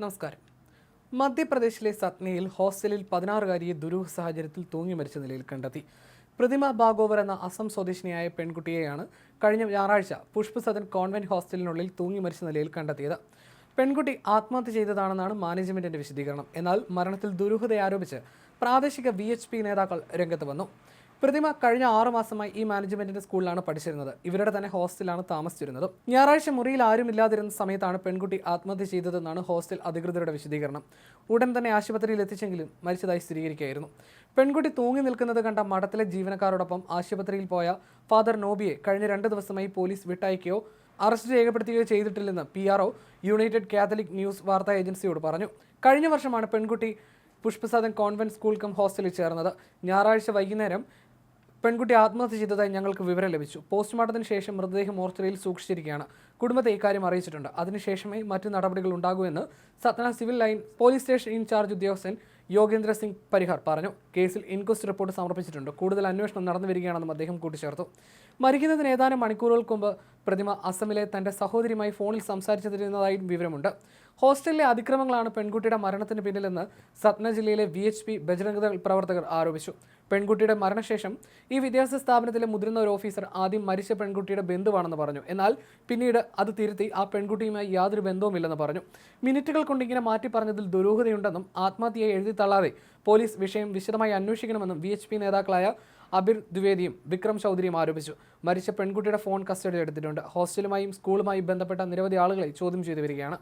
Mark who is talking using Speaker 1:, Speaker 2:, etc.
Speaker 1: നമസ്കാരം. മധ്യപ്രദേശിലെ സത്നയിൽ ഹോസ്റ്റലിൽ പതിനാറുകാരിയെ ദുരൂഹ സാഹചര്യത്തിൽ തൂങ്ങി മരിച്ച നിലയിൽ കണ്ടെത്തി. പ്രതിമ ബാഗോവർ എന്ന അസം സ്വദേശിനിയായ പെൺകുട്ടിയെയാണ് കഴിഞ്ഞ ഞായറാഴ്ച പുഷ്പസദൻ കോൺവെന്റ് ഹോസ്റ്റലിനുള്ളിൽ തൂങ്ങി മരിച്ച നിലയിൽ കണ്ടെത്തിയത്. പെൺകുട്ടി ആത്മഹത്യ ചെയ്തതാണെന്നാണ് മാനേജ്മെന്റിന്റെ വിശദീകരണം. എന്നാൽ മരണത്തിൽ ദുരൂഹത ആരോപിച്ച് പ്രാദേശിക വി നേതാക്കൾ രംഗത്ത് വന്നു. പ്രതിമ കഴിഞ്ഞ ആറു മാസമായി ഈ മാനേജ്മെന്റിന്റെ സ്കൂളിലാണ് പഠിച്ചിരുന്നത്. ഇവരുടെ തന്നെ ഹോസ്റ്റലിലാണ് താമസിച്ചിരുന്നത്. ഞായറാഴ്ച മുറിയിൽ ആരും ഇല്ലാതിരുന്ന സമയത്താണ് പെൺകുട്ടി ആത്മഹത്യ ചെയ്തതെന്നാണ് ഹോസ്റ്റൽ അധികൃതരുടെ വിശദീകരണം. ഉടൻ തന്നെ ആശുപത്രിയിൽ എത്തിച്ചെങ്കിലും മരിച്ചതായി സ്ഥിരീകരിക്കുകയായിരുന്നു. പെൺകുട്ടി തൂങ്ങി നിൽക്കുന്നത് കണ്ട മഠത്തിലെ ജീവനക്കാരോടൊപ്പം ആശുപത്രിയിൽ പോയ ഫാദർ നോബിയെ കഴിഞ്ഞ രണ്ട് ദിവസമായി പോലീസ് വിട്ടയക്കുകയോ അറസ്റ്റ് രേഖപ്പെടുത്തുകയോ ചെയ്തിട്ടില്ലെന്ന് P R United Catholic News വാർത്താ ഏജൻസിയോട് പറഞ്ഞു. കഴിഞ്ഞ വർഷമാണ് പെൺകുട്ടി പുഷ്പസാദൻ കോൺവെന്റ് സ്കൂൾ കം ഹോസ്റ്റലിൽ ചേർന്നത്. ഞായറാഴ്ച വൈകുന്നേരം പെൺകുട്ടി ആത്മഹത്യ ചെയ്തതായി ഞങ്ങൾക്ക് വിവരം ലഭിച്ചു. പോസ്റ്റ്മോർട്ടത്തിന് ശേഷം മൃതദേഹം മോർച്ചറിയിൽ സൂക്ഷിച്ചിരിക്കുകയാണ്. കുടുംബത്തെ ഇക്കാര്യം അറിയിച്ചിട്ടുണ്ട്. അതിനുശേഷമേ മറ്റു നടപടികൾ ഉണ്ടാകൂ Satna civil line police station incharge ഉദ്യോഗസ്ഥൻ യോഗേന്ദ്ര സിംഗ് പരിഹാർ പറഞ്ഞു. കേസിൽ ഇൻക്വസ്റ്റ് റിപ്പോർട്ട് സമർപ്പിച്ചിട്ടുണ്ട്. കൂടുതൽ അന്വേഷണം നടന്നു വരികയാണെന്നും അദ്ദേഹം കൂട്ടിച്ചേർത്തു. മരിക്കുന്നതിന് ഏതാനും മണിക്കൂറുകൾക്ക് മുമ്പ് പ്രതിമ അസമിലെ തന്റെ സഹോദരിയുമായി ഫോണിൽ സംസാരിച്ചിരുന്നതായും വിവരമുണ്ട്. ഹോസ്റ്റലിലെ അതിക്രമങ്ങളാണ് പെൺകുട്ടിയുടെ മരണത്തിന് പിന്നിലെന്ന് സത്ന ജില്ലയിലെ വി എച്ച് പി ബജരംഗദൾ പ്രവർത്തകർ ആരോപിച്ചു. പെൺകുട്ടിയുടെ മരണശേഷം ഈ വിദ്യാഭ്യാസ സ്ഥാപനത്തിലെ മുതിർന്ന ഒരു ഓഫീസർ ആദ്യം മരിച്ച പെൺകുട്ടിയുടെ ബന്ധുവാണെന്ന് പറഞ്ഞു. എന്നാൽ പിന്നീട് അത് തിരുത്തി ആ പെൺകുട്ടിയുമായി യാതൊരു ബന്ധവുമില്ലെന്ന് പറഞ്ഞു. മിനിറ്റുകൾ കൊണ്ട് ഇങ്ങനെ മാറ്റി പറഞ്ഞതിൽ ദുരൂഹതയുണ്ടെന്നും ആത്മഹത്യയെ എഴുതി തള്ളാതെ പോലീസ് വിഷയം വിശദമായി അന്വേഷിക്കണമെന്നും വി നേതാക്കളായ അബിർ ദ്വിവേദിയും വിക്രം ചൗധരിയും ആരോപിച്ചു. മരിച്ച പെൺകുട്ടിയുടെ ഫോൺ കസ്റ്റഡിയിൽ എടുത്തിട്ടുണ്ട്. ഹോസ്റ്റലുമായും സ്കൂളുമായും ബന്ധപ്പെട്ട നിരവധി ആളുകളെ ചോദ്യം ചെയ്തു വരികയാണ്.